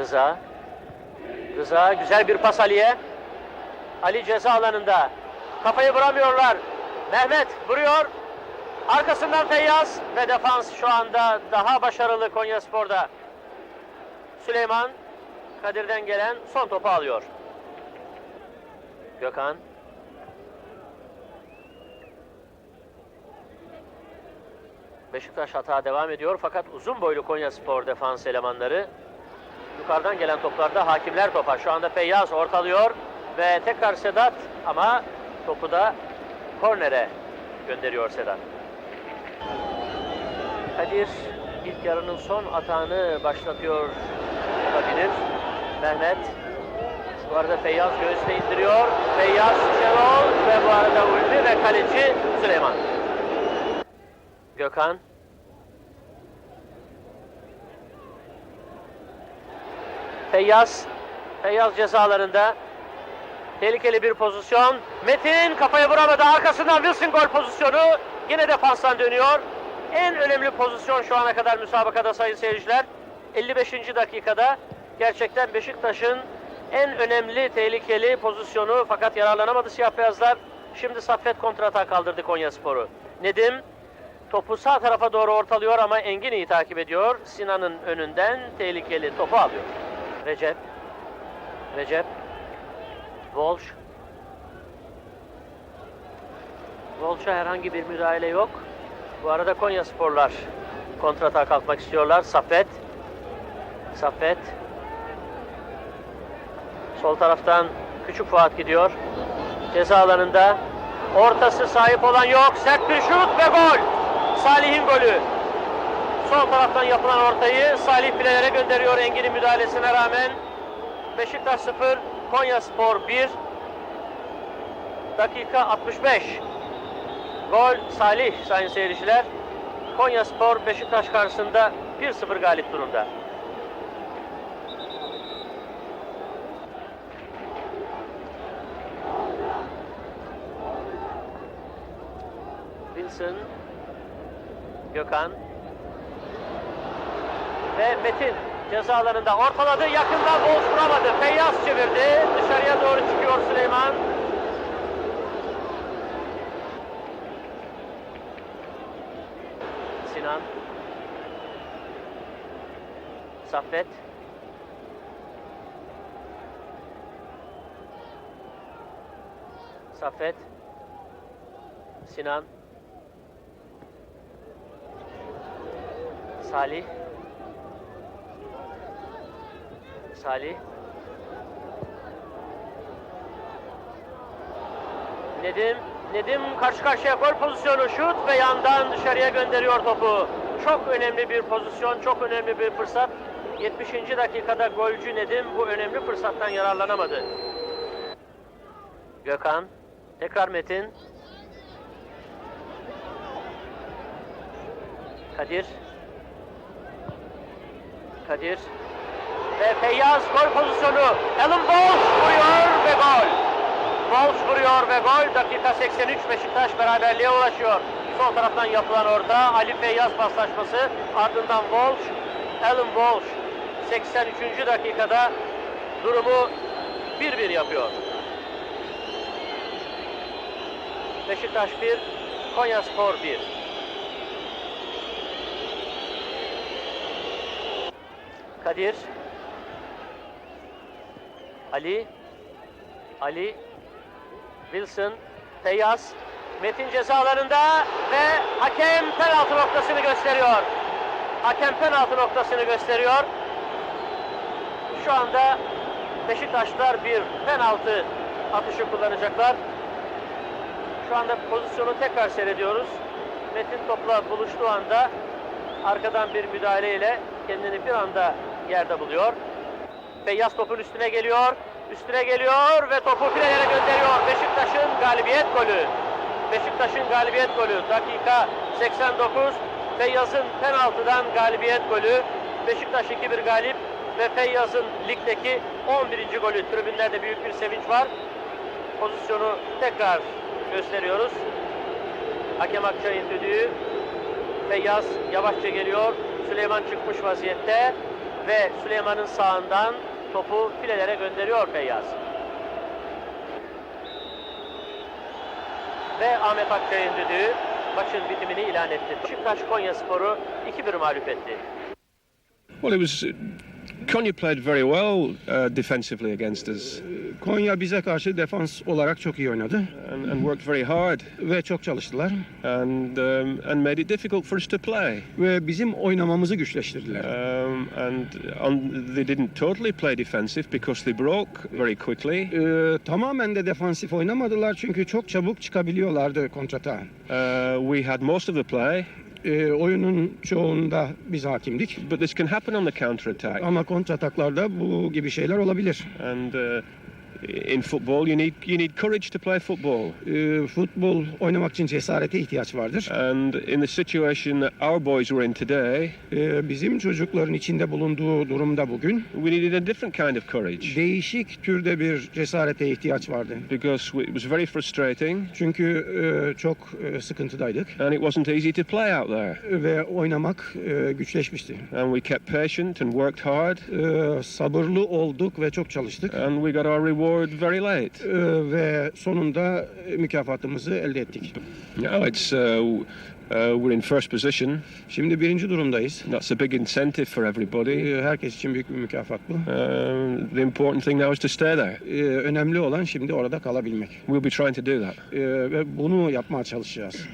Rıza. Rıza güzel bir pas Ali'ye. Ali ceza alanında. Kafayı vuramıyorlar. Mehmet vuruyor. Arkasından Feyyaz ve defans şu anda daha başarılı Konyaspor'da. Süleyman Kadir'den gelen son topu alıyor. Gökhan. Beşiktaş hata devam ediyor fakat uzun boylu Konyaspor defans elemanları yukarıdan gelen toplarda hakimler topa. Şu anda Feyyaz ortalıyor ve tekrar Sedat ama topu da kornere gönderiyor Sedat. Kadir ilk yarının son atağını başlatıyor olabilir. Mehmet bu arada Feyyaz göğüsle indiriyor. Feyyaz Şenol ve bu arada Ulvi ve kaleci Süleyman. Gökhan. Feyyaz. Feyyaz cezalarında. Tehlikeli bir pozisyon. Metin kafaya vuramadı. Arkasından Wilson gol pozisyonu. Yine defanstan dönüyor. En önemli pozisyon şu ana kadar müsabakada sayın seyirciler. 55. dakikada gerçekten Beşiktaş'ın en önemli tehlikeli pozisyonu fakat yararlanamadı siyah beyazlar. Şimdi Saffet kontrata kaldırdı Konyaspor'u. Nedim topu sağ tarafa doğru ortalıyor ama Engin iyi takip ediyor. Sinan'ın önünden tehlikeli topu alıyor. Recep. Recep. Volş. Volş'a herhangi bir müdahale yok. Bu arada Konya Sporlar kontrata kalkmak istiyorlar. Saffet. Saffet. Sol taraftan Küçük Fuat gidiyor. Ceza alanında. Ortası sahip olan yok. Sert bir şut ve gol. Salih'in golü. Sol taraftan yapılan ortayı Salih filelere gönderiyor Engin'in müdahalesine rağmen. Beşiktaş 0, Konya Spor 1. Dakika 65. Gol Salih sayın seyirciler. Konya Spor Beşiktaş karşısında 1-0 galip durumda. Wilson, Gökhan ve Metin ceza alanında ortaladı. Yakından Boğaz vuramadı. Feyyaz çevirdi. Dışarıya doğru çıkıyor Süleyman. Sinan. Saffet. Saffet. Sinan. Salih. Salih. Nedim, Nedim karşı karşıya gol pozisyonu şut ve yandan dışarıya gönderiyor topu. Çok önemli bir pozisyon, çok önemli bir fırsat. 70. dakikada golcü Nedim bu önemli fırsattan yararlanamadı. Gökhan, tekrar Metin. Kadir. Kadir. Ve Feyyaz gol pozisyonu. Alan Walsh vuruyor ve gol. Walsh vuruyor ve gol. Dakika 83 Beşiktaş beraberliğe ulaşıyor. Sol taraftan yapılan orta Ali Feyyaz paslaşması. Ardından Walsh. Alan Walsh 83. dakikada durumu 1-1 yapıyor. Beşiktaş 1, Konyaspor 1. Kadir. Ali. Ali. Wilson. Feyyaz. Metin cezalarında ve hakem penaltı noktasını gösteriyor. Hakem penaltı noktasını gösteriyor. Şu anda Beşiktaşlar bir penaltı atışı kullanacaklar. Şu anda pozisyonu tekrar seyrediyoruz. Metin topla buluştuğu anda arkadan bir müdahaleyle kendini bir anda yerde buluyor. Feyyaz topun üstüne geliyor. Üstüne geliyor ve topu filelere gönderiyor. Beşiktaş'ın galibiyet golü. Beşiktaş'ın galibiyet golü. Dakika 89. Feyyaz'ın penaltıdan galibiyet golü. Beşiktaş 2-1 galip ve Feyyaz'ın ligdeki 11. golü. Tribünlerde büyük bir sevinç var. Pozisyonu tekrar gösteriyoruz. Hakem Akçay'ın düdüğü. Feyyaz yavaşça geliyor. Süleyman çıkmış vaziyette. ve Süleyman'ın sağından topu filelere gönderiyor Feyyaz. Ve Ahmet Akkaya'nın düdüğü maçın bitimini ilan etti. Beşiktaş Konya Sporu 2-1 mağlup etti. Well, it was. Konya played very well uh, defensively against us Konya bize karşı defans olarak çok iyi oynadı and, and worked very hard ve çok çalıştılar and um, and made it difficult for us to play. ve bizim oynamamızı güçleştirdiler. Um, and on, they didn't totally play defensive because they broke very quickly. Ee, tamamen de defansif oynamadılar çünkü çok çabuk çıkabiliyorlardı kontrata. Uh, we had most of the play, Ee, oyunun çoğunda biz hakimdik but this can happen on the counter attack. ama kontrataklarda bu gibi şeyler olabilir. And uh, in football, you need you need courage to play football. Ee, futbol oynamak için cesarete ihtiyaç vardır. And in the situation that our boys were in today, Ee, bizim çocukların içinde bulunduğu durumda bugün we needed a different kind of courage değişik türde bir cesarete ihtiyaç vardı. because it was very frustrating Çünkü e, çok e, sıkıntıdaydık and it wasn't easy to play out there. ve oynamak e, güçleşmişti. And we kept patient and worked hard, Ee, sabırlı olduk ve çok çalıştık. and we got our reward very late. Ee, ve sonunda e, mükafatımızı elde ettik. Now it's uh, uh, we're in first position. Şimdi birinci durumdayız. That's a big incentive for everybody. Ee, herkes için büyük bir mükafat bu. Um, the important thing now is to stay there. Ee, önemli olan şimdi orada kalabilmek. We'll be trying to do that. Ee, ve bunu yapmaya çalışacağız.